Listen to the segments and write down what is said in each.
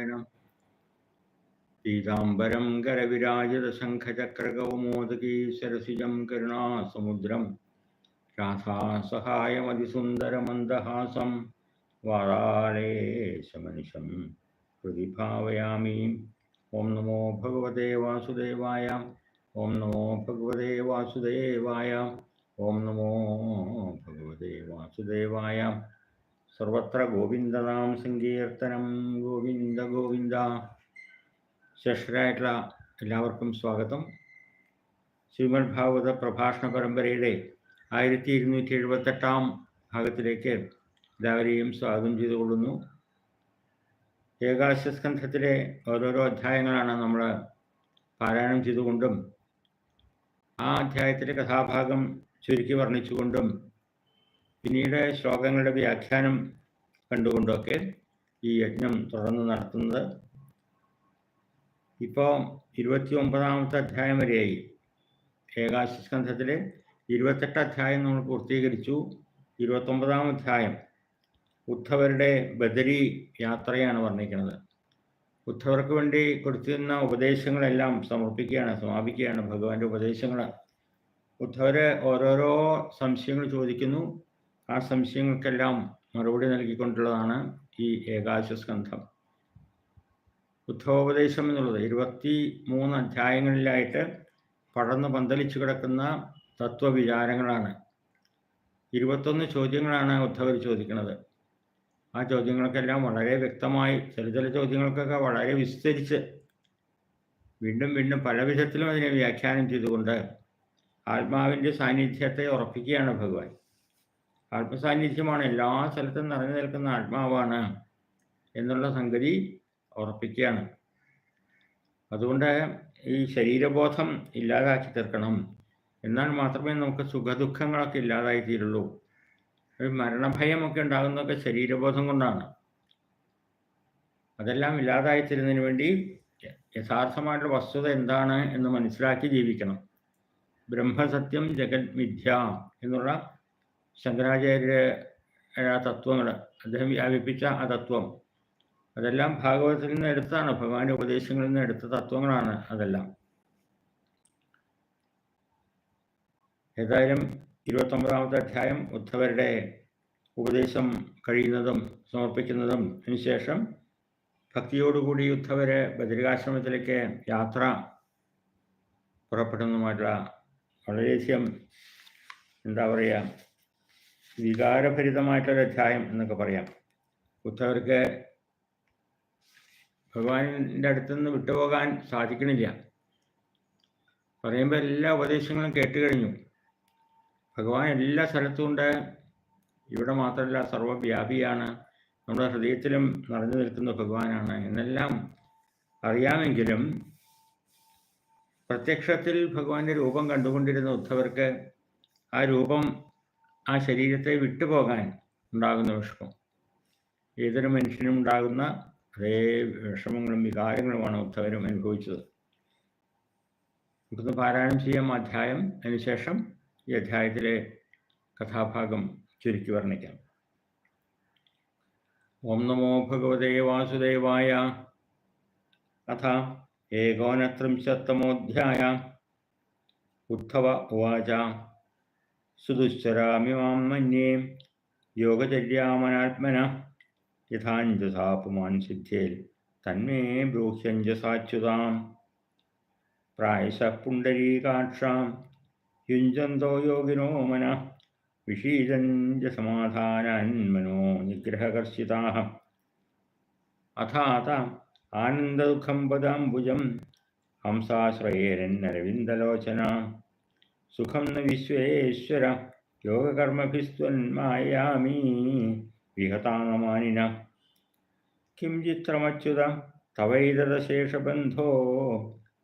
നാരായണ. പീതാംബരം കരവിരാജിതശംഖചക്രകൗമോദകീ സരസിജം കരുണാസമുദ്രം. രാധാസഹായമതിസുന്ദരമന്ദഹാസം. വാരാളേശമനിശം പ്രതിഭാവയാമി. ഓം നമോ ഭഗവതേ വാസുദേവായ. ഓം നമോ ഭഗവതേ വാസുദേവായ. ഓം നമോ ഭഗവതേ വാസുദേവായ. സർവത്ര ഗോവിന്ദനാം സങ്കീർത്തനം. ഗോവിന്ദ ഗോവിന്ദ. ശ്രേഷ്ഠരായിട്ടുള്ള എല്ലാവർക്കും സ്വാഗതം. ശ്രീമദ് ഭാഗവത പ്രഭാഷണ പരമ്പരയുടെ ആയിരത്തി ഇരുന്നൂറ്റി എഴുപത്തെട്ടാം ഭാഗത്തിലേക്ക് എല്ലാവരെയും സ്വാഗതം ചെയ്തുകൊള്ളുന്നു. ഏകാശസ്കന്ധത്തിലെ ഓരോരോ അധ്യായങ്ങളാണ് നമ്മൾ പാരായണം ചെയ്തുകൊണ്ടും ആ അധ്യായത്തിലെ കഥാഭാഗം ചുരുക്കി വർണിച്ചുകൊണ്ടും പിന്നീട് ശ്ലോകങ്ങളുടെ വ്യാഖ്യാനം കണ്ടുകൊണ്ടൊക്കെ ഈ യജ്ഞം തുടർന്ന് നടത്തുന്നത്. ഇപ്പോൾ ഇരുപത്തി ഒമ്പതാമത്തെ അധ്യായം വരെയായി. ഏകാശസ്കന്ധത്തിലെ ഇരുപത്തെട്ട് അധ്യായം നമ്മൾ പൂർത്തീകരിച്ചു. ഇരുപത്തൊമ്പതാം അധ്യായം ഉദ്ധവരുടെ ബദരി യാത്രയാണ് വർണിക്കുന്നത്. ഉദ്ധവർക്ക് വേണ്ടി കൊടുത്തിരുന്ന ഉപദേശങ്ങളെല്ലാം സമർപ്പിക്കുകയാണ് സമാപിക്കുകയാണ് ഭഗവാന്റെ ഉപദേശങ്ങൾ ഉദ്ധവര് ഓരോരോ സംശയങ്ങൾ ചോദിക്കുന്നു. ആ സംശയങ്ങൾക്കെല്ലാം മറുപടി നൽകിക്കൊണ്ടുള്ളതാണ് ഈ ഏകാശസ്കന്ധം ബുദ്ധോപദേശം എന്നുള്ളത് ഇരുപത്തി മൂന്ന് അധ്യായങ്ങളിലായിട്ട് പടർന്ന് പന്തലിച്ചു കിടക്കുന്ന തത്വവിചാരങ്ങളാണ്. ഇരുപത്തൊന്ന് ചോദ്യങ്ങളാണ് ഉദ്ധവർ ചോദിക്കുന്നത്. ആ ചോദ്യങ്ങൾക്കെല്ലാം വളരെ വ്യക്തമായി ചില ചില ചോദ്യങ്ങൾക്കൊക്കെ വളരെ വിസ്തരിച്ച് വീണ്ടും വീണ്ടും പല വിധത്തിലും അതിനെ വ്യാഖ്യാനം ചെയ്തുകൊണ്ട് ആത്മാവിന്റെ സാന്നിധ്യത്തെ ഉറപ്പിക്കുകയാണ് ഭഗവാൻ. ആത്മസാന്നിധ്യമാണ്. എല്ലാ സ്ഥലത്തും നിറഞ്ഞു നിൽക്കുന്ന ആത്മാവാണ് എന്നുള്ള സംഗതി ഉറപ്പിക്കുകയാണ്. അതുകൊണ്ട് ഈ ശരീരബോധം ഇല്ലാതാക്കി തീർക്കണം. എന്നാൽ മാത്രമേ നമുക്ക് സുഖദുഃഖങ്ങളൊക്കെ ഇല്ലാതായി തീരുള്ളൂ ഒരു മരണഭയമൊക്കെ ഉണ്ടാകുന്നതൊക്കെ ശരീരബോധം കൊണ്ടാണ്. അതെല്ലാം ഇല്ലാതായി വേണ്ടി യഥാർത്ഥമായിട്ടുള്ള വസ്തുത എന്താണ് എന്ന് മനസ്സിലാക്കി ജീവിക്കണം. ബ്രഹ്മസത്യം ജഗത് മിഥ്യ എന്നുള്ള ശങ്കരാചാര്യ തത്വങ്ങൾ അദ്ദേഹം വ്യാപിപ്പിച്ച ആ തത്വം. അതെല്ലാം ഭാഗവതത്തിൽ നിന്ന് എടുത്താണ്. ഭഗവാന്റെ ഉപദേശങ്ങളിൽ നിന്ന് എടുത്ത തത്വങ്ങളാണ് അതെല്ലാം. ഏതായാലും ഇരുപത്തൊമ്പതാമത്തെ അധ്യായം ഉദ്ധവരുടെ ഉപദേശം കഴിയുന്നതും സമർപ്പിക്കുന്നതും. അതിനുശേഷം ഭക്തിയോടുകൂടി ഉദ്ധവരെ ബദരികാശ്രമത്തിലേക്ക് യാത്ര പുറപ്പെടുന്നതുമായിട്ടുള്ള വളരെയധികം എന്താ പറയുക വികാരഭരിതമായിട്ടുള്ള അധ്യായം എന്നൊക്കെ പറയാം. ഉദ്ധവർക്ക് ഭഗവാനിന്റെ അടുത്തുനിന്ന് വിട്ടുപോകാൻ സാധിക്കണില്ല. പറയുമ്പോൾ എല്ലാ ഉപദേശങ്ങളും കേട്ട് കഴിഞ്ഞു. ഭഗവാൻ എല്ലാ സ്ഥലത്തും ഉണ്ട്. ഇവിടെ മാത്രമല്ല സർവവ്യാപിയാണ്. നമ്മുടെ ഹൃദയത്തിലും നിറഞ്ഞു നിൽക്കുന്ന ഭഗവാനാണ്. എന്നെല്ലാം അറിയാമെങ്കിലും പ്രത്യക്ഷത്തിൽ ഭഗവാന്റെ രൂപം കണ്ടുകൊണ്ടിരുന്ന ഉദ്ധവർക്ക് ആ രൂപം ആ ശരീരത്തെ വിട്ടുപോകാൻ ഉണ്ടാകുന്ന വിഷമം. ഏതൊരു മനുഷ്യനും ഉണ്ടാകുന്ന അതേ വിഷമങ്ങളും വികാരങ്ങളുമാണ് ഉദ്ധവരും അനുഭവിച്ചത്. ഇവിടുന്ന് പാരായണം ചെയ്യാം അധ്യായം. അതിനുശേഷം ഈ അധ്യായത്തിലെ കഥാഭാഗം ചുരുക്കി വർണിക്കാം. ഓം നമോ ഭഗവതേ വാസുദേവായ. അഥ ഏകോനത്രിംശത്തമോധ്യായ. ഉദ്ധവ ഉവാച. സുദുശ്ചരാമി മാം മന്യേ യോഗചര്യാമനാത്മന. യഥാഞ്ജസാ പുമാൻ സിദ്ധ്യേൽ തന്മേ ബ്രൂഹ്യഞ്ജസാച്യുതാം. പ്രായശ പുണ്ടരീകാക്ഷാം യുഞ്ചന്തോ യോഗിനോ മന. വിഷീദഞ്ച സമാധാനാന്മനോ നിഗ്രഹകർഷിതാ അഥാത ആനന്ദദുഃഖം പദാംബുജം ഹംസാശ്രയേരന്നരവിന്ദലോചന സുഖം ന വിശ്വേശ്വര. യോഗകർമ്മഭിസ്ത്വന്മായാമീ വിഹതാങ്ങമാനിന കിം ചിത്രമച്യുത തവൈതദശേഷബന്ധോ.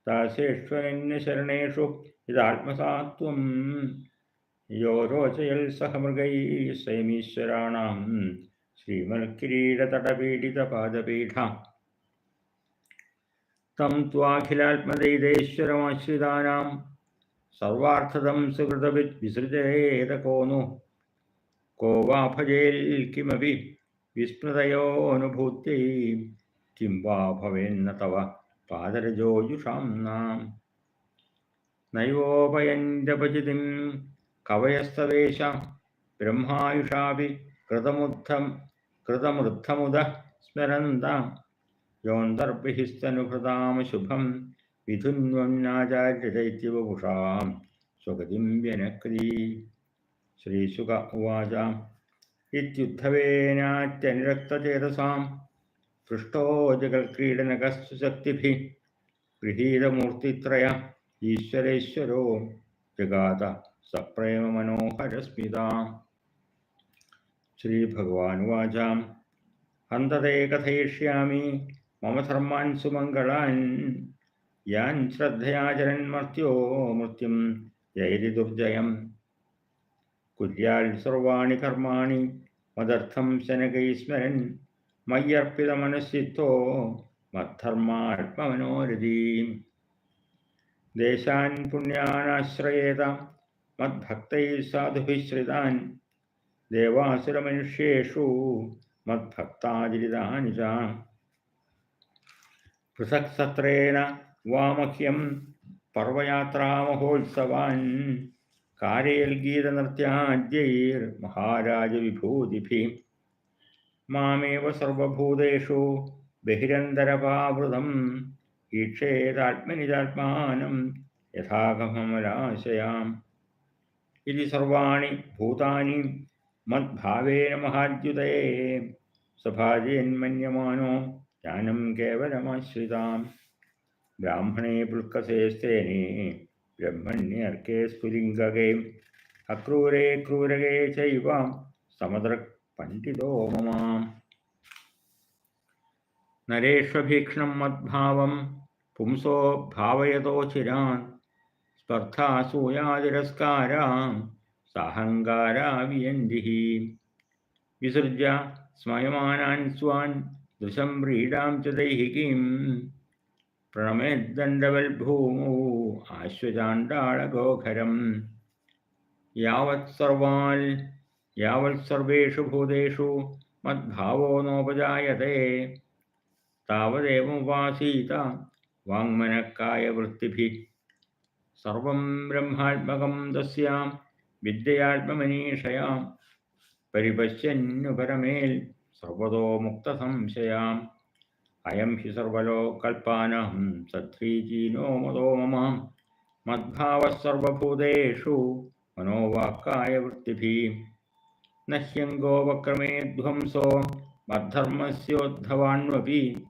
ദാസേഷ്വനന്യശരണേഷു ഇതാത്മസാത്വം. യോ രോചയൽ സഹമൃഗൈ സ്വയമീശ്വരാണാം ശ്രീമൽക്കിരീടതടപീഡിതപാദപീഠ തം ത്വാഖിലാത്മദൈതേശ്വരമാശ്രിതാനാം. സർവാർത്ഥതം സുഹൃതവിത് വിസൃജേതകോനു കോ വാ ഭജേൽ കിമപി വിസ്മൃതയോനുഭൂത്യൈ കിം വാ ഭവേന്ന തവ പാദരജോജുഷാം നാം. നൈവോപയഞ്ചപചിതിം കവയസ്തവേശ ബ്രഹ്മായുഷാപി കൃതമുദ്ധം കൃതമൃദ്ധമുദ സ്മരന്താം. യോന്തർപ്പിഹിസ്തനുഭൃതാമ ശുഭം മിഥുന്വംനാചാര്യശൈത്യവപുഷാം സ്വഗതിം വ്യനക്രീ. ശ്രീസുക ഉവാച. ഇത്യുദ്ധവേനാത്യനുരക്തചേതസാം പൃഷ്ടോ ജഗൽക്രീഡനകസ്തു ശക്തിഭി ഗൃഹീതമൂർത്തിത്രയ. ഈശ്വരേശ്വരോ ജഗാത സപ്രേമമനോഹരസ്മിതാ. ശ്രീഭഗവാനുവാച. ഹന്തതേ കഥയിഷ്യാമി. മമ ധർമാൻ സുമംഗളാൻ യാൻ ശ്രദ്ധയാചരൻ മർത്യോ മൃത്യും ജൈരി ദുർജയം. കുര്യാൽ സർവാണി കർമാണി മദർത്ഥം ശനകൈസ്മരൻ മയ്യർപ്പിതമനസ്സിത്തോ മദ്ധർമാത്മമനോരഥീ ദേശാൻ പുണ്യാനാശ്രയേത മദ്ഭക്തൈ സാധുഭിശ്രിതാൻ ദേവാസുരമനുഷ്യേഷു മദ്ഭക്താചരിതാനി ച പൃഥക്സത്രേണ വാമഹ്യം പർവയാത്രാമഹോത്സവാൻ കാരയൽ ഗീതനൃത്യാദ്യൈർ മഹാരാജവിഭൂതിഭി മാമേവ സർവഭൂതേഷു ബഹിരന്തരപാവൃതം ഈക്ഷേതാത്മനിതാത്മാനം യഥാഗമരാശയാം ഇതി സർവാണി ഭൂതാനി മദ്ഭാവേന മഹാദ്യുതേ സഭാജയന്മന്യമാനോ ജ്ഞാനം കേവലമാശ്രിതാം ബ്രാഹ്മണേ പുൽക്കശേസ്ത്രേണേ ബ്രഹ്മണ്യർക്കേ സ്ഫുലിംഗകയും അക്രൂരേ ക്രൂരകേ ചൈവാം സമദ്ര പണ്ഡിതോ മമാം. നരേഷ്വഭീക്ഷണം മദ്ഭാവം പുംസോ ഭാവയതോ ചിരാൻ സ്പർദ്ധാസൂയാതിരസ്കാരാം സാഹങ്കാരാ വിയന്തിഹി. വിസർജ സ്മയമാനാൻ സ്വാൻ ദൃശം വ്രീഡാം ച ദൈഹികീം. പ്രണമേദ്ദണ്ഡവൽഭൂമോ ആശ്വചാണ്ടാളഗോഖരം യാവത് സർവാൽ യാവത് സർവേഷു ഭൂതേഷു മദ്ഭാവോ നോപജായത്തെ താവദേവമുപാസീത വാങ്മനക്കായ വൃത്തിഭി. സർവം ബ്രഹ്മാത്മകം തസ്യാം വിദ്യയാത്മമനീഷയാം. പരിപശ്യന്നു പരമേൽ സർവതോ മുക്തസംശയാം. अयं हि सर्वलोकल्पानां सत्रीचीनो मदो मम। मद्भावः सर्वभूतेषु मनोवाक्कायवृत्तिभिः न ह्यङ्गोपक्रमे ध्वंसो मद्धर्मस्योद्धवान्वपि।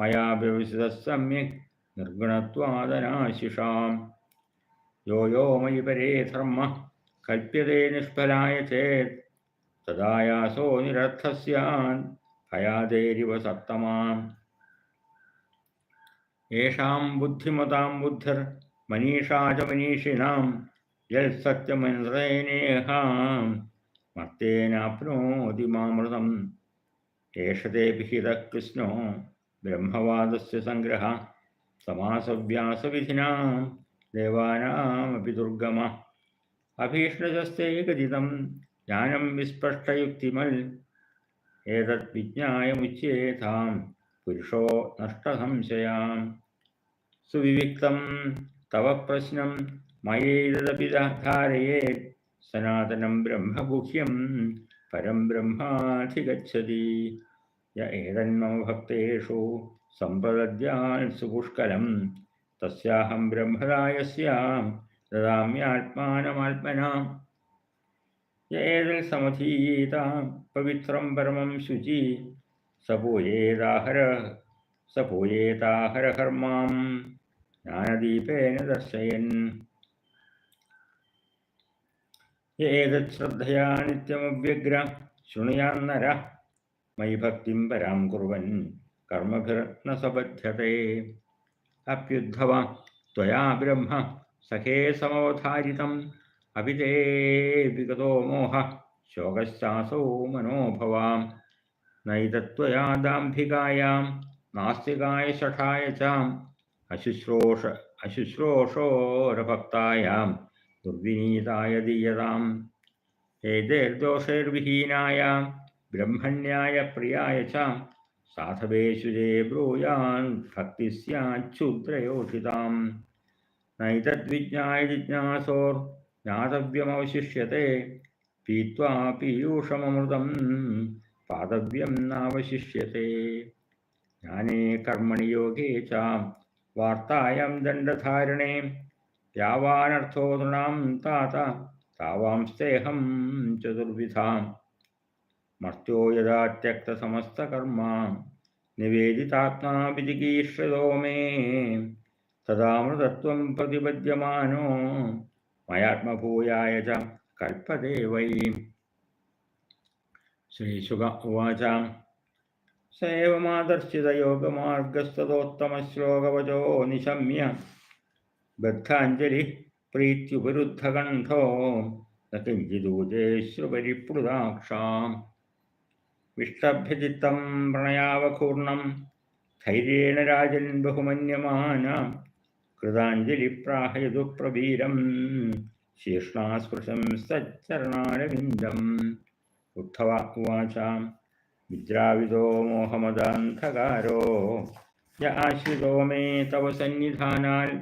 मया व्यवसितः सम्यक् यो यो मयि परे धर्मः, कल्प्यते निष्फलाय चेत्। तदा यासो ഹയാതേരിവ സപ്തമാം. യേഷാം ബുദ്ധിമതാം ബുദ്ധിർ മനീഷാ ച മനീഷിണാം യൽ സത്യമന്ത്രേനേഹാം മർത്തേനാപ്നോതി മാമൃതം. ഏഷതേ പിഹിത കൃഷ്ണോ ബ്രഹ്മവാദസ്യ സംഗ്രഹ സമാസവ്യാസവിധിനാം ദേവാനാമപി ദുർഗമ. അഭീഷ്ണജസ്തേ ജ്ഞാനം വിസ്പഷ്ടയുക്തിമൽ ഏതത് വിജ്ഞായമുച്യേതാം പുരുഷോ നഷ്ടസംശയാം സുവിവിക്തം തവ പ്രശ്നം മയേതദപി ധാരയേ സനാതനം ബ്രഹ്മഗുഹ്യം പരം ബ്രഹ്മാധിഗച്ഛതി ഏതന്മമ ഭക്തേഷു സമ്പദ്യാൽ സുപുഷ്കലം തസ്യാഹം ബ്രഹ്മദായസ്യാം ദദാമ്യാത്മാനമാത്മനാം एतत्समधीयेत पवित्रं परमं शुचि। स पूयेदाहर स पूयेताहरकर्मां ज्ञानदीपेन दर्शयन्। य एतच्छ्रद्धया नित्यमव्यग्र शृणुयान्नरः मयि भक्तिं परां कुर्वन् कर्मभिर्न स बध्यते अप्युद्धव त्वया ब्रह्म सखे समवधारितम्। അഭിതേ വിഗതോ മോഹ. ശോകശ്വാസോ മനോഭവാം. നൈതത്വയാ ദാംഭികായാം. നാസ്തികായ ഷഠായ ചാം. അശുശ്രോഷ അശുശ്രോഷോരഭക്തായാം. ദുർവിനീതായ ദീയതാം. ഏതേർദോഷൈർവിഹീനായാം. ബ്രഹ്മണ്യായ പ്രിയായ ചാം. സാധവേഷു ജേ ബ്രൂയാൻ ഭക്തി സ്യാച്ഛുദ്രയോഷിതാം നൈതദ്വിജ്ഞായ ജിജ്ഞാസോർ. പീത്വാ പീയൂഷമമൃതം പാതവ്യം നാവശിഷ്യത്തെ ജ്ഞാനേ കർമ്മണി യോഗേ ച വാർത്തായം ദണ്ഡധാരണേ യാവാനർത്ഥോ നൃണാം താത താവാം സ്തേഹം ചതുർവിധാം മർത്യോ യഥാ ത്യക്തസമസ്തകർമ്മ നിവേദിതാത്മാ വിജിഗീഷതോ മേ തദാമൃതത്വം പ്രതിപദ്യമാനോ മയാത്മഭൂയായ ച കൽപ്പതേ വൈ. ശ്രീശുക ഉവാച. സേവമാദർശിതയോഗമാർഗസ്തോത്തമശ്ലോകവചോ നിശമ്യ. ബദ്ധാഞ്ജലി പ്രീത്യുപരുദ്ധകണ്ഠോ. നിഞ്ചിദൂജേശ്രുപരിപ്ലുതാക്ഷാം വിഷ്ടഭ്യചിത്തം പ്രണയാവകൂർണം ധൈര്യേണ രാജൻ ബഹുമന്യമാന. കൃതാഞ്ജലിപ്രാഹയതു പ്രവീരം ശീർഷ്ണാസ്പൃശം സച്ചരണാരവിന്ദം ഉദ്ധവ ഉവാച വിദ്രാവിതോ മോഹമദാന്ധകാരോ. യ ആശ്രിതോ മേ തവ സന്നിധാനാൽ.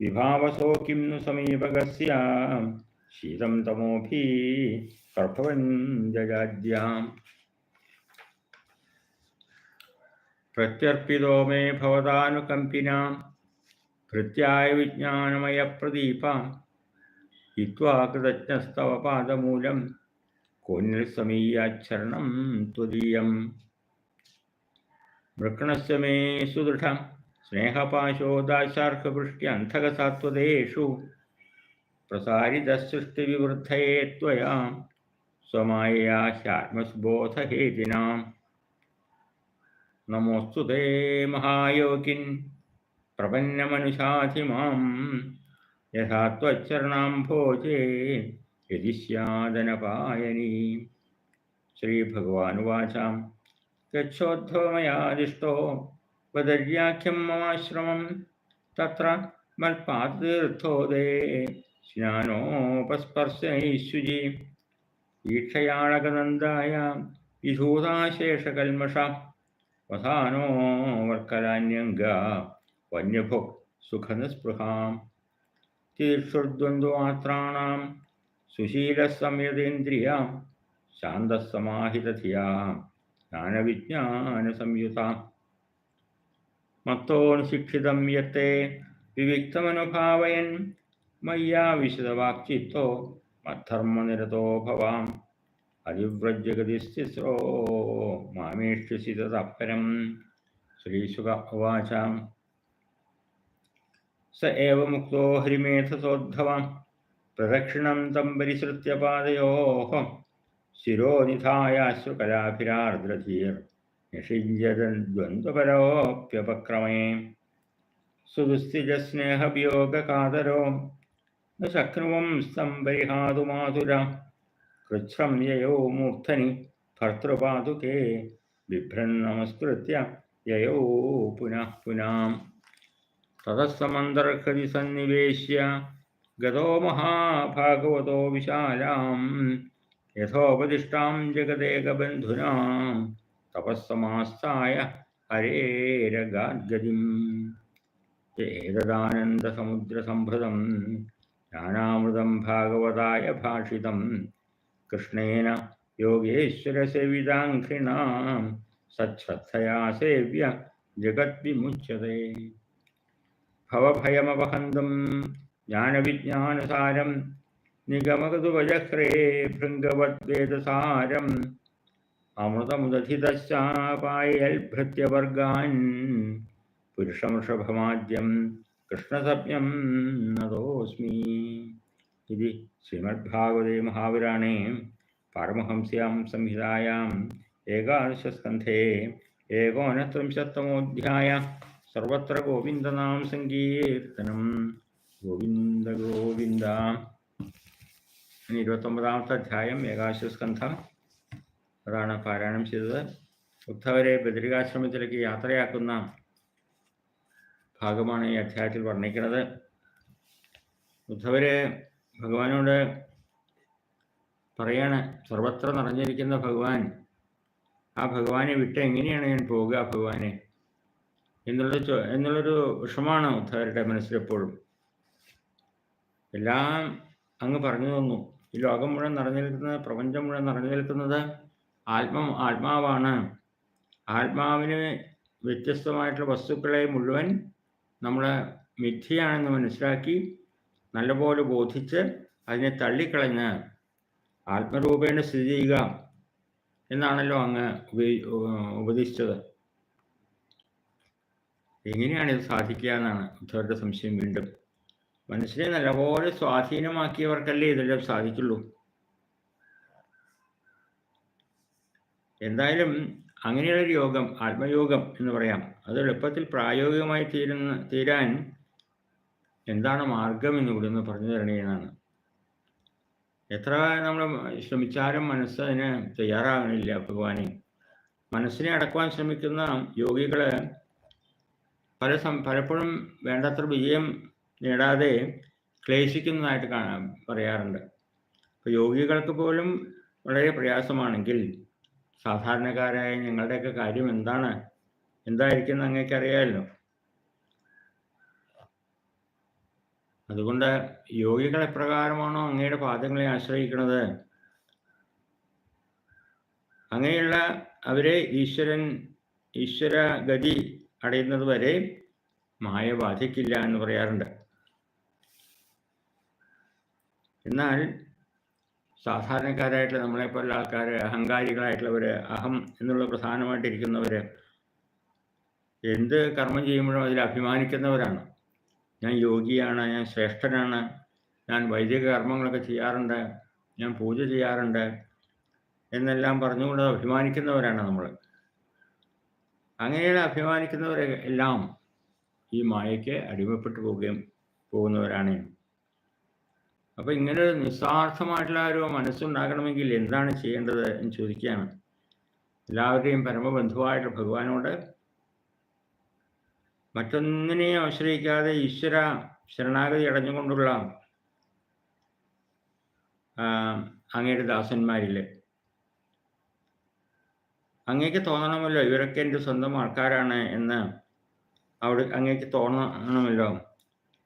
വിഭാവസോ കിം നു സമീപകസ്യ. ശീതം തമോഭി പ്രഭവൻ ജയാദ്യാം പ്രത്യർപ്പിതോ മേ ഭവതാനുകമ്പിനാം. धृत्याय विज्ञानमयप्रदीपां हित्वा कृतज्ञस्तव पादमूलं तदीय मृकण से मे सुदृढं स्नेहपाशोदाशार्कवृष्ट्यन्थकसात्वदेषु प्रसारितसृष्टिविवृद्धये या स्वमायया शार्मसुबोधहेतिनां नमोऽस्तु ते महायोगिन्। പ്രപന്നമനുശാധിമാം. യഥാ ത്വച്ചരണാംഭോജേ യതി സ്യാദനപായനീ ശ്രീഭഗവാനുവാച ഗച്ഛോദ്ധവമയാദിഷ്ടോ ബദര്യാഖ്യം മമാശ്രമം തത്ര മൽപാതീർത്ഥോദേ സ്നാനോപസ്പർശനൈശുചി ഈക്ഷയാണകനന്ദായ വിധൂതാശേഷകൽമഷ. വധാനോ വർക്കലാന്യംഗ. വന്യഭുക് സുഖനിസ്പൃഹാം തീർഷുർദ്വന്ദ്വാത്രാണാം സുശീലസംയതേന്ദ്രിയ ശാന്തസമാഹിതധിയാ ജ്ഞാനവിജ്ഞാനസംയുത മത്തോനുശിക്ഷിതം യത്തെ വിവിക്തമനുഭാവയൻ മയ്യാ വിശദവാക്ചിത്തോ മദ്ധർമ്മനിരതോ ഭവാം അതിവ്രജഗതിസ്ഥിസ്രോ മാമേഷ്യസി തതപ്പരം ശ്രീശുക ഉവാച സ ഏവ മുക്തോ ഹരിമേധസോദ്ധവ പ്രദക്ഷിണം തം പരിസൃത്യ പാദയോः ശിരോനിധായാശ്രുകലാഭിരാർദ്രധീർ നിഷിഞ്ജദ്വന്ദ്വപരോപ്യപക്രമേ സുദുസ്ഥിജസ്നേഹവിയോഗകാതരോ ന ശക്നുവം സ്തം പരിഹാതുമാതുര കൃച്ഛ്രം യയോ മൂർധനി ഭർത്തൃപാതുകേ ബിഭ്രൻ നമസ്കൃത്യ യയോ ततस्समन्तरक्षति सन्निवेश्य गतो महाभागवतो विशालां यथोपदिष्टां जगदेकबन्धुना तपःसमास्ताय हरेरगाद्गतिम्। एतदानन्दसमुद्रसम्भृतं ज्ञानामृतं भागवताय भाषितं कृष्णेन योगेश्वरसेविताङ्घ्रिणां सच्छ्रद्धया सेव्य जगद्विमुच्यते। भवभयमवहन्दं ज्ञानविज्ञानसारं निगमकृतुभजह्रे भृङ्गवद्वेदसारम् अमृतमुदधितश्चापायल्भृत्यवर्गान् पुरुषमृषभमाद्यं कृष्णसभ्यं नतोऽस्मि। इति श्रीमद्भागवते महाविराणे पारमहंस्यां संहितायाम् एकादशस्कन्धे एकोनत्रिंशत्तमोऽध्यायः। സർവത്ര ഗോവിന്ദനാം സങ്കീർത്തനം. ഗോവിന്ദ ഗോവിന്ദ. ഇരുപത്തൊമ്പതാമത്തെ അധ്യായം ഏകാശസ്കന്ധം. അതാണ് പാരായണം ചെയ്തത്. ഉദ്ധവരെ ബദരികാശ്രമത്തിലേക്ക് യാത്രയാക്കുന്ന ഭാഗമാണ് ഈ അധ്യായത്തിൽ വർണിക്കുന്നത്. ഉദ്ധവരെ ഭഗവാനോട് പറയാണ് സർവത്ര നിറഞ്ഞിരിക്കുന്ന ഭഗവാൻ ആ ഭഗവാനെ വിട്ട് എങ്ങനെയാണ് ഞാൻ പോവുക ഭഗവാനെ? എന്നുള്ള എന്നുള്ളൊരു വിഷമാണ് ഉദ്ധവരുടെ മനസ്സിലെപ്പോഴും എല്ലാം അങ്ങ് പറഞ്ഞു തന്നു. ഈ ലോകം മുഴുവൻ നിറഞ്ഞു നിൽക്കുന്നത് പ്രപഞ്ചം മുഴുവൻ നിറഞ്ഞു നിൽക്കുന്നത് ആത്മ ആത്മാവാണ്. ആത്മാവിന് വ്യത്യസ്തമായിട്ടുള്ള വസ്തുക്കളെ മുഴുവൻ നമ്മൾ മിഥ്യയാണെന്ന് മനസ്സിലാക്കി നല്ലപോലെ ബോധിച്ച് അതിനെ തള്ളിക്കളഞ്ഞ് ആത്മരൂപേണ സ്ഥിതി ചെയ്യുക എന്നാണല്ലോ അങ്ങ് ഉപ- ഉപദേശിച്ചത്. എങ്ങനെയാണ് ഇത് സാധിക്കുക എന്നാണ് ഉദ്ധവരുടെ സംശയം വീണ്ടും. മനസ്സിനെ നല്ലപോലെ സ്വാധീനമാക്കിയവർക്കല്ലേ ഇതെല്ലാം സാധിക്കുള്ളൂ. എന്തായാലും അങ്ങനെയുള്ളൊരു യോഗം ആത്മയോഗം എന്ന് പറയാം അത് എളുപ്പത്തിൽ പ്രായോഗികമായി തീരുന്ന തീരാൻ എന്താണ് മാർഗം എന്ന് ഇവിടെ നിന്ന് പറഞ്ഞു തരണേ എന്നാണ്. എത്ര നമ്മൾ ശ്രമിച്ചാലും മനസ്സ് അതിന് തയ്യാറാകണില്ല ഭഗവാനെ. മനസ്സിനെ അടക്കുവാൻ ശ്രമിക്കുന്ന യോഗികൾ പല സം പലപ്പോഴും വേണ്ടത്ര വിജയം നേടാതെ ക്ലേശിക്കുന്നതായിട്ട് കാണാൻ പറയാറുണ്ട്. അപ്പോൾ യോഗികൾക്ക് പോലും വളരെ പ്രയാസമാണെങ്കിൽ സാധാരണക്കാരായ ഞങ്ങളുടെയൊക്കെ കാര്യം എന്താണ്? എന്തായിരിക്കും അങ്ങേക്ക് അറിയാമല്ലോ. അതുകൊണ്ട് യോഗികൾ എപ്രകാരമാണോ അങ്ങയുടെ പാദങ്ങളെ ആശ്രയിക്കുന്നത്? അങ്ങനെയുള്ള അവരെ ഈശ്വരൻ ഈശ്വര ഗതി അടയുന്നത് വരെ മായ ബാധിക്കില്ല എന്ന് പറയാറുണ്ട്. എന്നാൽ സാധാരണക്കാരായിട്ടുള്ള നമ്മളെപ്പോലുള്ള ആൾക്കാർ അഹങ്കാരികളായിട്ടുള്ളവർ അഹം എന്നുള്ള പ്രധാനമായിട്ടിരിക്കുന്നവർ എന്ത് കർമ്മം ചെയ്യുമ്പോഴും അതിൽ അഭിമാനിക്കുന്നവരാണ്. ഞാൻ യോഗിയാണ് ഞാൻ ശ്രേഷ്ഠനാണ് ഞാൻ വൈദിക കർമ്മങ്ങളൊക്കെ ചെയ്യാറുണ്ട് ഞാൻ പൂജ ചെയ്യാറുണ്ട് എന്നെല്ലാം പറഞ്ഞുകൊണ്ട് അഭിമാനിക്കുന്നവരാണ് നമ്മൾ അങ്ങനെയുള്ള അഭിമാനിക്കുന്നവരെ എല്ലാം ഈ മായയ്ക്ക് അടിമപ്പെട്ടു പോവുകയും പോകുന്നവരാണ്. അപ്പോൾ ഇങ്ങനെ ഒരു നിസ്വാർത്ഥമായിട്ടുള്ള ഒരു മനസ്സുണ്ടാകണമെങ്കിൽ എന്താണ് ചെയ്യേണ്ടത് എന്ന് ചോദിക്കുകയാണ്. എല്ലാവരുടെയും പരമബന്ധുവായിട്ട് ഭഗവാനോട് മറ്റൊന്നിനെയും ആശ്രയിക്കാതെ ഈശ്വര ശരണാഗതി അടഞ്ഞുകൊണ്ടുള്ള അങ്ങയുടെ ദാസന്മാരില്ലേ അങ്ങേക്ക് തോന്നണമല്ലോ ഇവരൊക്കെ എന്റെ സ്വന്തം ആൾക്കാരാണ് എന്ന് അവിടെ അങ്ങേക്ക് തോന്നണമല്ലോ.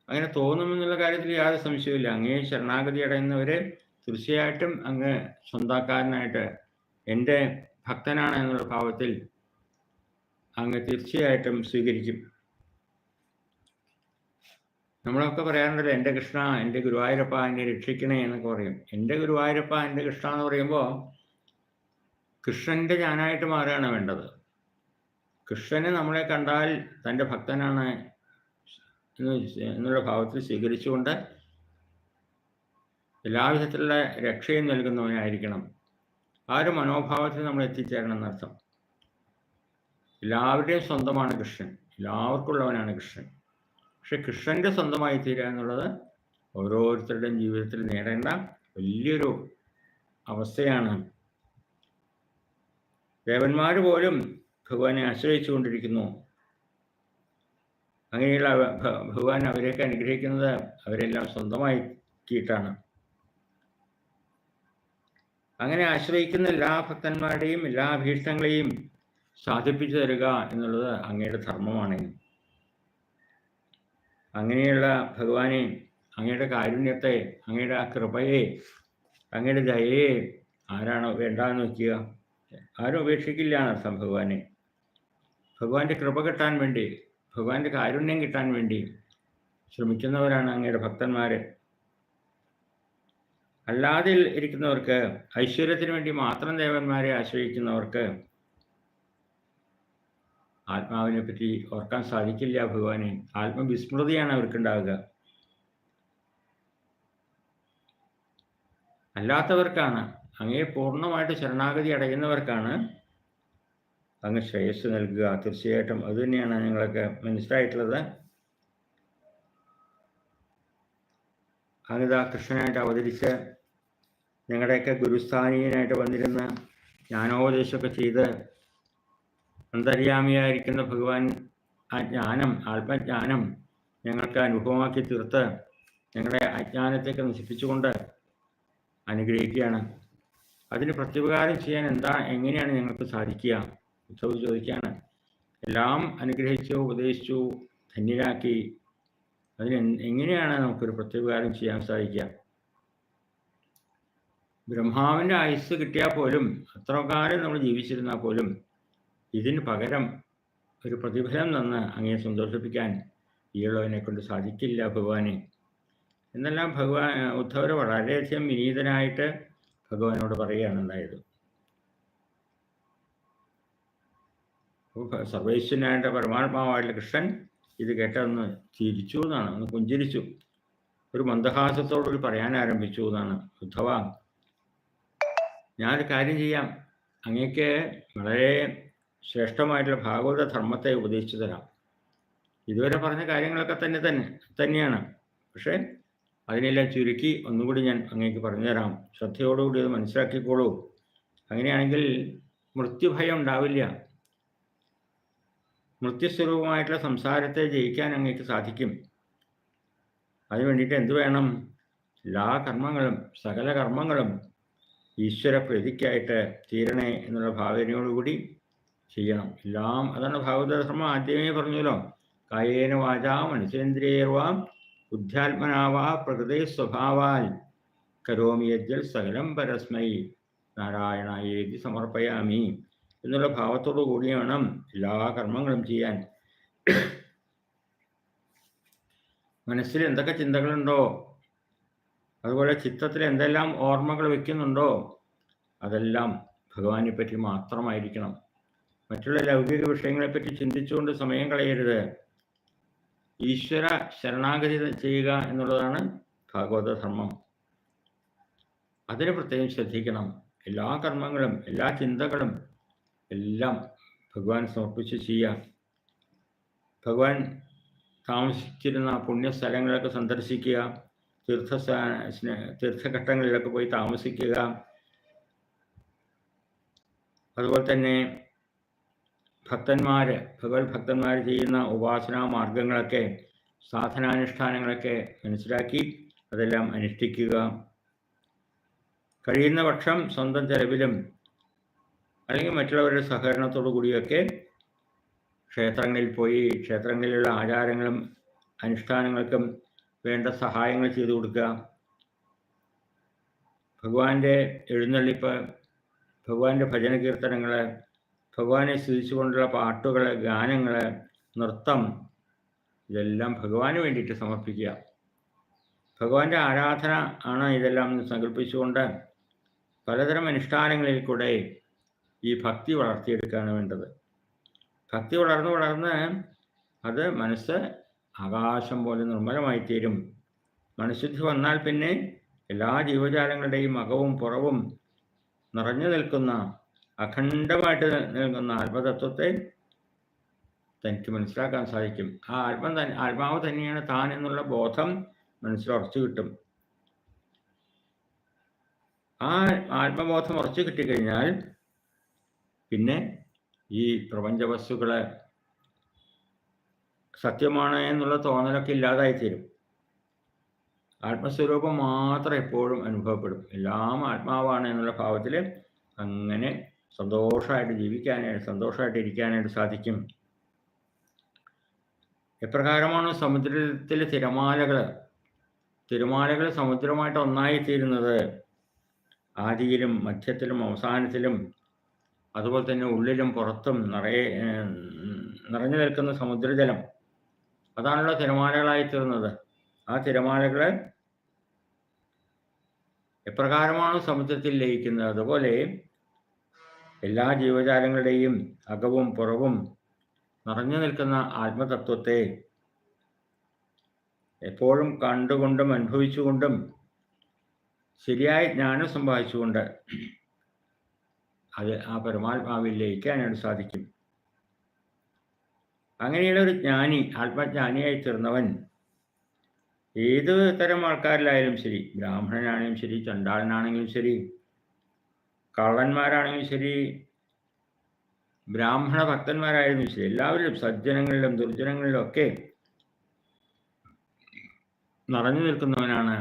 അങ്ങനെ തോന്നുമെന്നുള്ള കാര്യത്തിൽ യാതൊരു സംശയവുമില്ല. അങ്ങേ ശരണാഗതി അടയുന്നവരെ തീർച്ചയായിട്ടും അങ്ങ് സ്വന്തക്കാരനായിട്ട് എന്റെ ഭക്തനാണ് എന്നുള്ള ഭാവത്തിൽ അങ്ങ് തീർച്ചയായിട്ടും സ്വീകരിക്കും. നമ്മളൊക്കെ പറയാറുണ്ടല്ലോ എന്റെ കൃഷ്ണ എന്റെ ഗുരുവായൂരപ്പ എന്നെ രക്ഷിക്കണേ എന്നൊക്കെ പറയും. എന്റെ ഗുരുവായൂരപ്പ എന്റെ കൃഷ്ണ എന്ന് പറയുമ്പോൾ കൃഷ്ണന്റെ ഞാനായിട്ട് മാറുകയാണ് വേണ്ടത്. കൃഷ്ണനെ നമ്മളെ കണ്ടാൽ തന്റെ ഭക്തനാണ് എന്ന് എന്നുള്ള ഭാവത്തിൽ സ്വീകരിച്ചുകൊണ്ട് എല്ലാവിധത്തിലുള്ള രക്ഷയും നൽകുന്നവനായിരിക്കണം. ആ ഒരു മനോഭാവത്തിൽ നമ്മൾ എത്തിച്ചേരണം എന്നർത്ഥം. എല്ലാവരുടെയും സ്വന്തമാണ് കൃഷ്ണൻ. എല്ലാവർക്കും ഉള്ളവനാണ് കൃഷ്ണൻ. പക്ഷെ കൃഷ്ണന്റെ സ്വന്തമായി തീരുക എന്നുള്ളത് ഓരോരുത്തരുടെയും ജീവിതത്തിൽ നേടേണ്ട വലിയൊരു അവസ്ഥയാണ് ദേവന്മാർ പോലും ഭഗവാനെ ആശ്രയിച്ചു കൊണ്ടിരിക്കുന്നു അങ്ങനെയുള്ള ഭഗവാൻ അവരെയൊക്കെ അനുഗ്രഹിക്കുന്നത് അവരെല്ലാം സ്വന്തമാക്കിയിട്ടാണ്. അങ്ങനെ ആശ്രയിക്കുന്ന എല്ലാ ഭക്തന്മാരുടെയും എല്ലാ അഭീഷ്ടങ്ങളെയും സാധിപ്പിച്ചു തരിക എന്നുള്ളത് അങ്ങയുടെ ധർമ്മമാണ്. അങ്ങനെയുള്ള ഭഗവാനെ അങ്ങയുടെ കാരുണ്യത്തെ അങ്ങയുടെ ആ കൃപയെ അങ്ങയുടെ ദയയെ ആരാണോ വേണ്ടാന്ന് വെക്കുക ആരും ഉപേക്ഷിക്കില്ലാണ് എന്നർത്ഥം ഭഗവാനെ. ഭഗവാന്റെ കൃപ കിട്ടാൻ വേണ്ടി ഭഗവാന്റെ കാരുണ്യം കിട്ടാൻ വേണ്ടി ശ്രമിക്കുന്നവരാണ് അങ്ങയുടെ ഭക്തന്മാരെ. അല്ലാതെ ഇരിക്കുന്നവർക്ക് ഐശ്വര്യത്തിന് വേണ്ടി മാത്രം ദേവന്മാരെ ആശ്രയിക്കുന്നവർക്ക് ആത്മാവിനെ പറ്റി ഓർക്കാൻ സാധിക്കില്ല ഭഗവാനെ. ആത്മവിസ്മൃതിയാണ് അവർക്കുണ്ടാവുക. അല്ലാത്തവർക്കാണ്. അങ്ങേ പൂർണമായിട്ട് ശരണാഗതി അടയുന്നവർക്കാണ് അങ്ങ് ശ്രേയസ് നൽകുക. തീർച്ചയായിട്ടും അത് തന്നെയാണ് ഞങ്ങളൊക്കെ മനസ്സിലായിട്ടുള്ളത്. അങ്ങിതാ കൃഷ്ണനായിട്ട് അവതരിച്ച് ഞങ്ങളുടെയൊക്കെ ഗുരുസ്ഥാനീയനായിട്ട് വന്നിരുന്ന ജ്ഞാനോപദേശമൊക്കെ ചെയ്ത് അന്തര്യാമിയായിരിക്കുന്ന ഭഗവാൻ ആ ജ്ഞാനം ആത്മജ്ഞാനം ഞങ്ങൾക്ക് അനുഭവമാക്കി തീർത്ത് ഞങ്ങളുടെ അജ്ഞാനത്തേക്ക് നശിപ്പിച്ചുകൊണ്ട് അനുഗ്രഹിക്കുകയാണ്. അതിന് പ്രത്യുപകാരം ചെയ്യാൻ എന്താ എങ്ങനെയാണ് ഞങ്ങൾക്ക് സാധിക്കുക? ഉദ്ധവ് ചോദിക്കുകയാണ്. എല്ലാം അനുഗ്രഹിച്ചു ഉപദേശിച്ചു ധന്യരാക്കി. അതിന് എങ്ങനെയാണ് നമുക്കൊരു പ്രത്യുപകാരം ചെയ്യാൻ സാധിക്കുക? ബ്രഹ്മാവിന്റെ ആയുസ് കിട്ടിയാൽ പോലും അത്ര കാലം നമ്മൾ ജീവിച്ചിരുന്നാൽ പോലും ഇതിന് പകരം ഒരു പ്രതിഫലം തന്ന് അങ്ങയെ സന്തോഷിപ്പിക്കാൻ ഈയുള്ളവനെ കൊണ്ട് സാധിക്കില്ല ഭഗവാനെ. എന്നെല്ലാം ഭഗവാൻ ഉദ്ധവർ വളരെയധികം വിനീതനായിട്ട് ഭഗവാനോട് പറയുകയാണ് ഉണ്ടായത് അപ്പോൾ ഭ- സർവേശ്വരനായിട്ട് പരമാത്മാവായിട്ടുള്ള കൃഷ്ണൻ ഇത് കേട്ടതെന്ന് ചിരിച്ചു എന്നാണ് ഒന്ന് പുഞ്ചിരിച്ചു. ഒരു മന്ദഹാസത്തോടുകൂടി പറയാൻ ആരംഭിച്ചു എന്നാണ്. ഉദ്ധവ ഞാനൊരു കാര്യം ചെയ്യാം. അങ്ങേക്ക് വളരെ ശ്രേഷ്ഠമായിട്ടുള്ള ഭാഗവത ധർമ്മത്തെ ഉപദേശിച്ചു തരാം. ഇതുവരെ പറഞ്ഞ കാര്യങ്ങളൊക്കെ തന്നെ തന്നെ തന്നെയാണ്. പക്ഷേ അതിനെല്ലാം ചുരുക്കി ഒന്നുകൂടി ഞാൻ അങ്ങേക്ക് പറഞ്ഞുതരാം. ശ്രദ്ധയോടുകൂടി അത് മനസ്സിലാക്കിക്കോളൂ. അങ്ങനെയാണെങ്കിൽ മൃത്യുഭയം ഉണ്ടാവില്ല. മൃത്യുസ്വരൂപമായിട്ടുള്ള സംസാരത്തെ ജയിക്കാൻ അങ്ങേക്ക് സാധിക്കും. അതിനു വേണ്ടിയിട്ട് എന്തു വേണം? എല്ലാ കർമ്മങ്ങളും സകല കർമ്മങ്ങളും ഈശ്വര പ്രീതിക്കായിട്ട് തീരണേ എന്നുള്ള ഭാവനയോടുകൂടി ചെയ്യണം. എല്ലാം അതാണ് ഭാഗവത ധർമ്മം ആദ്യമേ പറഞ്ഞല്ലോ. കായേന വാചാം മനസേന്ദ്രിയർവാം ബുദ്ധ്യാത്മനാവാ പ്രകൃതി സ്വഭാവാൽ. കരോമി യജ്ജൽ സകലം പരസ്മൈ. നാരായണായേതി സമർപ്പയാമി. എന്നുള്ള ഭാവത്തോടു കൂടി വേണം എല്ലാ കർമ്മങ്ങളും ചെയ്യാൻ. മനസ്സിൽ എന്തൊക്കെ ചിന്തകളുണ്ടോ? അതുപോലെ ചിത്തത്തിൽ എന്തെല്ലാം ഓർമ്മകൾ വെക്കുന്നുണ്ടോ അതെല്ലാം ഭഗവാനെ പറ്റി മാത്രമായിരിക്കണം. മറ്റുള്ള ലൗകിക വിഷയങ്ങളെപ്പറ്റി ചിന്തിച്ചുകൊണ്ട് സമയം കളയരുത്. ഈശ്വര ശരണാഗതി ചെയ്യുക എന്നുള്ളതാണ് ഭാഗവത ധർമ്മം അതിന് പ്രത്യേകം ശ്രദ്ധിക്കണം. എല്ലാ കർമ്മങ്ങളും എല്ലാ ചിന്തകളും എല്ലാം ഭഗവാൻ സമർപ്പിച്ച് ചെയ്യുക. ഭഗവാൻ താമസിച്ചിരുന്ന പുണ്യസ്ഥലങ്ങളൊക്കെ സന്ദർശിക്കുക. തീർത്ഥ തീർത്ഥഘട്ടങ്ങളിലൊക്കെ പോയി താമസിക്കുക. അതുപോലെ തന്നെ ഭക്തന്മാർ ഭഗവത് ഭക്തന്മാർ ചെയ്യുന്ന ഉപാസനാ മാർഗങ്ങളൊക്കെ സാധനാനുഷ്ഠാനങ്ങളൊക്കെ മനസ്സിലാക്കി അതെല്ലാം അനുഷ്ഠിക്കുക. കഴിയുന്ന പക്ഷം സ്വന്തം ചെലവിലും അല്ലെങ്കിൽ മറ്റുള്ളവരുടെ സഹകരണത്തോടു കൂടിയൊക്കെ ക്ഷേത്രങ്ങളിൽ പോയി ക്ഷേത്രങ്ങളിലുള്ള ആചാരങ്ങളും അനുഷ്ഠാനങ്ങൾക്കും വേണ്ട സഹായങ്ങൾ ചെയ്തു കൊടുക്കുക. ഭഗവാന്റെ എഴുന്നള്ളിപ്പ് ഭഗവാന്റെ ഭജന കീർത്തനങ്ങൾ ഭഗവാനെ സ്തുതിച്ചുകൊണ്ടുള്ള പാട്ടുകൾ ഗാനങ്ങൾ നൃത്തം ഇതെല്ലാം ഭഗവാന് വേണ്ടിയിട്ട് സമർപ്പിക്കുക. ഭഗവാന്റെ ആരാധന ആണ് ഇതെല്ലാം സങ്കല്പിച്ചുകൊണ്ട് പലതരം അനുഷ്ഠാനങ്ങളിൽ കൂടെ ഈ ഭക്തി വളർത്തിയെടുക്കുകയാണ് വേണ്ടത്. ഭക്തി വളർന്ന് വളർന്ന് അത് മനസ്സ് ആകാശം പോലെ നിർമ്മലമായി തീരും മനഃശുദ്ധി വന്നാൽ പിന്നെ എല്ലാ ജീവജാലങ്ങളുടെയും അകവും പുറവും നിറഞ്ഞു നിൽക്കുന്ന അഖണ്ഡമായിട്ട് നിൽക്കുന്ന ആത്മതത്വത്തെ തനിക്ക് മനസ്സിലാക്കാൻ സാധിക്കും. ആ ആത്മ ആത്മാവ് തന്നെയാണ് താൻ എന്നുള്ള ബോധം മനസ്സിൽ ഉറച്ചു കിട്ടും. ആ ആത്മബോധം ഉറച്ചു കിട്ടിക്കഴിഞ്ഞാൽ പിന്നെ ഈ പ്രപഞ്ച വസ്തുക്കളെ സത്യമാണ് എന്നുള്ള തോന്നലൊക്കെ ഇല്ലാതായി തീരും ആത്മസ്വരൂപം മാത്രം എപ്പോഴും അനുഭവപ്പെടും. എല്ലാം ആത്മാവാണ് എന്നുള്ള ഭാവത്തിൽ അങ്ങനെ സന്തോഷമായിട്ട് ജീവിക്കാനായിട്ട് സന്തോഷമായിട്ട് ഇരിക്കാനായിട്ട് സാധിക്കും. എപ്രകാരമാണ് സമുദ്രത്തിലെ തിരമാലകൾ? തിരമാലകൾ സമുദ്രമായിട്ട് ഒന്നായി തീരുന്നത് ആദിയിലും മധ്യത്തിലും അവസാനത്തിലും അതുപോലെ തന്നെ ഉള്ളിലും പുറത്തും നിറയെ നിറഞ്ഞു നിൽക്കുന്ന സമുദ്രജലം. അതാണല്ലോ തിരമാലകളായി തീർന്നത് ആ തിരമാലകളെ എപ്രകാരമാണ് സമുദ്രത്തിൽ ലയിക്കുന്നത്? അതുപോലെ എല്ലാ ജീവജാലങ്ങളുടെയും അകവും പുറവും നിറഞ്ഞു നിൽക്കുന്ന ആത്മതത്വത്തെ എപ്പോഴും കണ്ടുകൊണ്ടും അനുഭവിച്ചുകൊണ്ടും ശരിയായ ജ്ഞാനം സമ്പാദിച്ചുകൊണ്ട് അത് ആ പരമാത്മാവിൽ ലയിക്കാനായിട്ട് സാധിക്കും. അങ്ങനെയുള്ള ഒരു ജ്ഞാനി ആത്മജ്ഞാനിയായി തീർന്നവൻ ഏത് തരം ആൾക്കാരിലായാലും ശരി ബ്രാഹ്മണനാണെങ്കിലും ശരി ചണ്ടാളനാണെങ്കിലും ശരി കള്ളന്മാരാണെങ്കിലും ശരി ബ്രാഹ്മണ ഭക്തന്മാരായിരുന്നു ശരി എല്ലാവരിലും സജ്ജനങ്ങളിലും ദുർജനങ്ങളിലും ഒക്കെ നിറഞ്ഞു നിൽക്കുന്നവനാണ്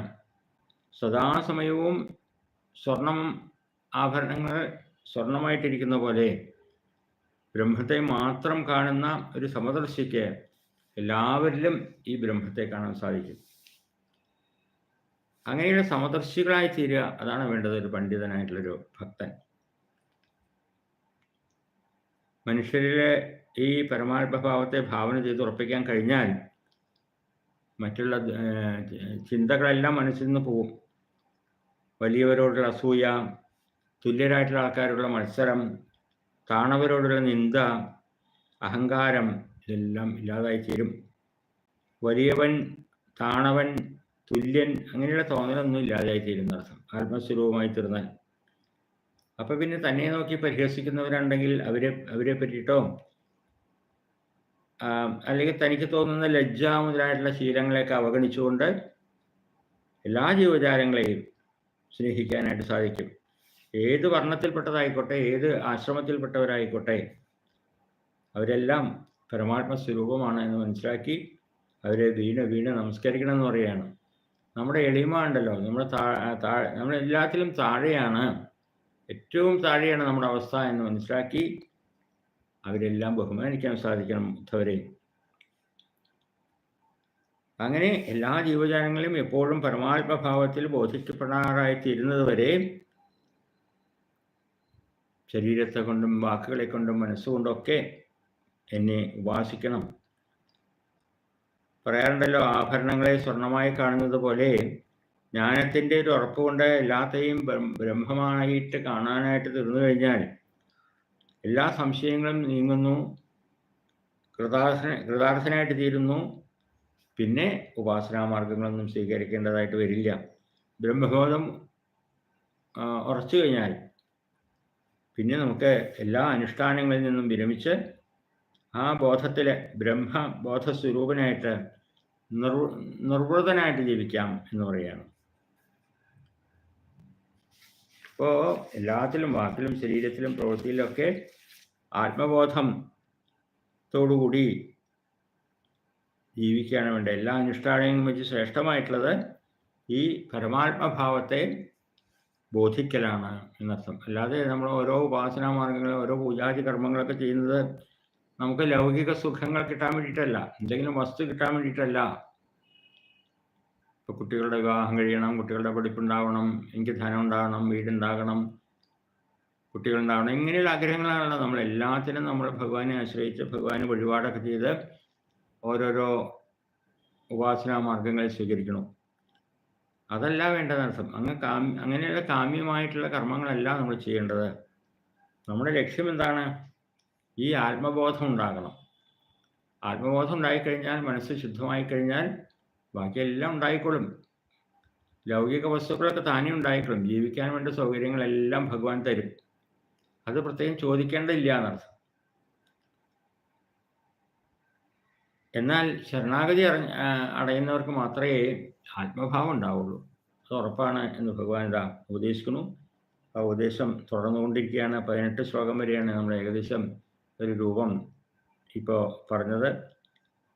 സദാസമയവും സ്വർണം ആഭരണങ്ങൾ സ്വർണമായിട്ടിരിക്കുന്ന പോലെ ബ്രഹ്മത്തെ മാത്രം കാണുന്ന ഒരു സമദർശിക്ക് എല്ലാവരിലും ഈ ബ്രഹ്മത്തെ കാണാൻ സാധിക്കും. അങ്ങനെയുള്ള സമദർശികളായി തീരുക. അതാണ് വേണ്ടത്. ഒരു പണ്ഡിതനായിട്ടുള്ളൊരു ഭക്തൻ. മനുഷ്യരിലെ ഈ പരമാത്മഭാവത്തെ ഭാവന ചെയ്ത് ഉറപ്പിക്കാൻ കഴിഞ്ഞാൽ മറ്റുള്ള ചിന്തകളെല്ലാം മനസ്സിൽ നിന്ന് പോവും. വലിയവരോടുള്ള അസൂയ തുല്യരായിട്ടുള്ള ആൾക്കാരോടുള്ള മത്സരം താണവരോടുള്ള നിന്ദ അഹങ്കാരം ഇതെല്ലാം ഇല്ലാതായി തീരും. വലിയവൻ താണവൻ തുല്യൻ അങ്ങനെയുള്ള തോന്നലൊന്നും ഇല്ലാതായി തീരുന്ന അർത്ഥം. ആത്മസ്വരൂപമായി തീർന്നാൽ. അപ്പൊ പിന്നെ തന്നെ നോക്കി പരിഹസിക്കുന്നവരുണ്ടെങ്കിൽ അവരെ അവരെ പറ്റിയിട്ടോ അല്ലെങ്കിൽ തനിക്ക് തോന്നുന്ന ലജ്ജ മുതലായിട്ടുള്ള ശീലങ്ങളെയൊക്കെ അവഗണിച്ചുകൊണ്ട് എല്ലാ ജീവജാലങ്ങളെയും സ്നേഹിക്കാനായിട്ട് സാധിക്കും. ഏത് വർണത്തിൽപ്പെട്ടതായിക്കോട്ടെ ഏത് ആശ്രമത്തിൽപ്പെട്ടവരായിക്കോട്ടെ അവരെല്ലാം പരമാത്മ സ്വരൂപമാണ് എന്ന് മനസ്സിലാക്കി അവരെ വീണ് വീണ് നമസ്കരിക്കണം എന്ന് പറയുകയാണ്. നമ്മുടെ എളിമ ഉണ്ടല്ലോ. നമ്മൾ നമ്മൾ എല്ലാത്തിലും താഴെയാണ്. ഏറ്റവും താഴെയാണ് നമ്മുടെ അവസ്ഥ എന്ന് മനസ്സിലാക്കി അവരെല്ലാം ബഹുമാനിക്കാൻ സാധിക്കണം ഉദ്ധവരെ അങ്ങനെ എല്ലാ ജീവജാലങ്ങളും എപ്പോഴും പരമാത്മഭാവത്തിൽ ബോധിക്കപ്പെടാറായി തീരുന്നത് വരെ ശരീരത്തെ കൊണ്ടും വാക്കുകളെ കൊണ്ടും മനസ്സുകൊണ്ടൊക്കെ എന്നെ ഉപാസിക്കണം. പറയാറുണ്ടല്ലോ ആഭരണങ്ങളെ സ്വർണമായി കാണുന്നത് പോലെ ജ്ഞാനത്തിന്റെ ഒരു ഉറപ്പ് കൊണ്ട് എല്ലാത്തെയും ബ്രഹ്മമായിട്ട് കാണാനായിട്ട് തീർന്നു കഴിഞ്ഞാൽ എല്ലാ സംശയങ്ങളും നീങ്ങുന്നു കൃതാർത്ഥന കൃതാർത്ഥനായിട്ട് തീരുന്നു. പിന്നെ ഉപാസനാ മാർഗങ്ങളൊന്നും സ്വീകരിക്കേണ്ടതായിട്ട് വരില്ല. ബ്രഹ്മബോധം ഉറച്ചു കഴിഞ്ഞാൽ പിന്നെ നമുക്ക് എല്ലാ അനുഷ്ഠാനങ്ങളിൽ നിന്നും വിരമിച്ച് ആ ബോധത്തിലെ ബ്രഹ്മബോധസ്വരൂപനായിട്ട് നിർ നിർവൃതനായിട്ട് ജീവിക്കാം എന്ന് പറയുകയാണ്. അപ്പോ എല്ലാത്തിലും വാക്കിലും ശരീരത്തിലും പ്രവൃത്തിയിലൊക്കെ ആത്മബോധം ത്തോടുകൂടി ജീവിക്കുകയാണ് വേണ്ടത്. എല്ലാ അനുഷ്ഠാനങ്ങളും വെച്ച് ശ്രേഷ്ഠമായിട്ടുള്ളത് ഈ പരമാത്മഭാവത്തെ ബോധിക്കലാണ് എന്നർത്ഥം. അല്ലാതെ നമ്മൾ ഓരോ ഉപാസനാ മാർഗങ്ങളും ഓരോ പൂജാതി കർമ്മങ്ങളൊക്കെ ചെയ്യുന്നത് നമുക്ക് ലൗകിക സുഖങ്ങൾ കിട്ടാൻ വേണ്ടിയിട്ടല്ല എന്തെങ്കിലും വസ്തു കിട്ടാൻ വേണ്ടിയിട്ടല്ല. ഇപ്പൊ കുട്ടികളുടെ വിവാഹം കഴിയണം കുട്ടികളുടെ പഠിപ്പുണ്ടാവണം എനിക്ക് ധനം ഉണ്ടാകണം വീടുണ്ടാകണം കുട്ടികളുണ്ടാവണം ഇങ്ങനെയുള്ള ആഗ്രഹങ്ങളാണല്ലോ നമ്മൾ എല്ലാത്തിനും നമ്മൾ ഭഗവാനെ ആശ്രയിച്ച് ഭഗവാന് വഴിപാടൊക്കെ ചെയ്ത് ഓരോരോ ഉപാസനാ മാർഗങ്ങൾ സ്വീകരിക്കണം. അതല്ല വേണ്ടതർത്ഥം അങ്ങ് കാമ്യ അങ്ങനെയുള്ള കാമ്യമായിട്ടുള്ള കർമ്മങ്ങളല്ല നമ്മൾ ചെയ്യേണ്ടത്. നമ്മുടെ ലക്ഷ്യം എന്താണ്? ഈ ആത്മബോധം ഉണ്ടാകണം. ആത്മബോധം ഉണ്ടായിക്കഴിഞ്ഞാൽ മനസ്സ് ശുദ്ധമായി കഴിഞ്ഞാൽ ബാക്കിയെല്ലാം ഉണ്ടായിക്കൊള്ളും ലൗകിക വസ്തുക്കളൊക്കെ താനേ ഉണ്ടായിക്കൊള്ളും ജീവിക്കാൻ വേണ്ട സൗകര്യങ്ങളെല്ലാം ഭഗവാൻ തരും. അത് പ്രത്യേകം ചോദിക്കേണ്ടതില്ല എന്നർത്ഥം. എന്നാൽ ശരണാഗതി അറിഞ്ഞ അടയുന്നവർക്ക് മാത്രമേ ആത്മഭാവം ഉണ്ടാവുള്ളൂ. അത് ഉറപ്പാണ് എന്ന് ഭഗവാൻ ഇതാ ഉപദേശിക്കുന്നു. ആ ഉപദേശം തുടർന്നുകൊണ്ടിരിക്കുകയാണ്. പതിനെട്ട് ശ്ലോകം വരെയാണ്. നമ്മൾ ഏകദേശം ഒരു രൂപം ഇപ്പോൾ പറഞ്ഞത്.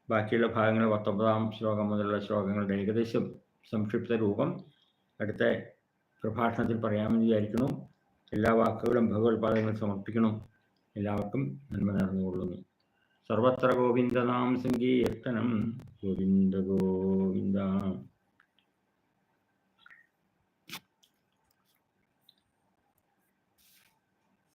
ബാക്കിയുള്ള ഭാഗങ്ങൾ പത്തൊമ്പതാം ശ്ലോകം മുതലുള്ള ശ്ലോകങ്ങളുടെ ഏകദേശം സംക്ഷിപ്ത രൂപം. അടുത്ത പ്രഭാഷണത്തിൽ പറയാമെന്ന് വിചാരിക്കുന്നു. എല്ലാ വാക്കുകളും ഭഗവത്പാദങ്ങൾ സമർപ്പിക്കണം. എല്ലാവർക്കും നന്മ നടന്നുകൊള്ളുന്നു സർവത്ര ഗോവിന്ദനാം സങ്കീർത്തനം. ഗോവിന്ദ ഗോവിന്ദ.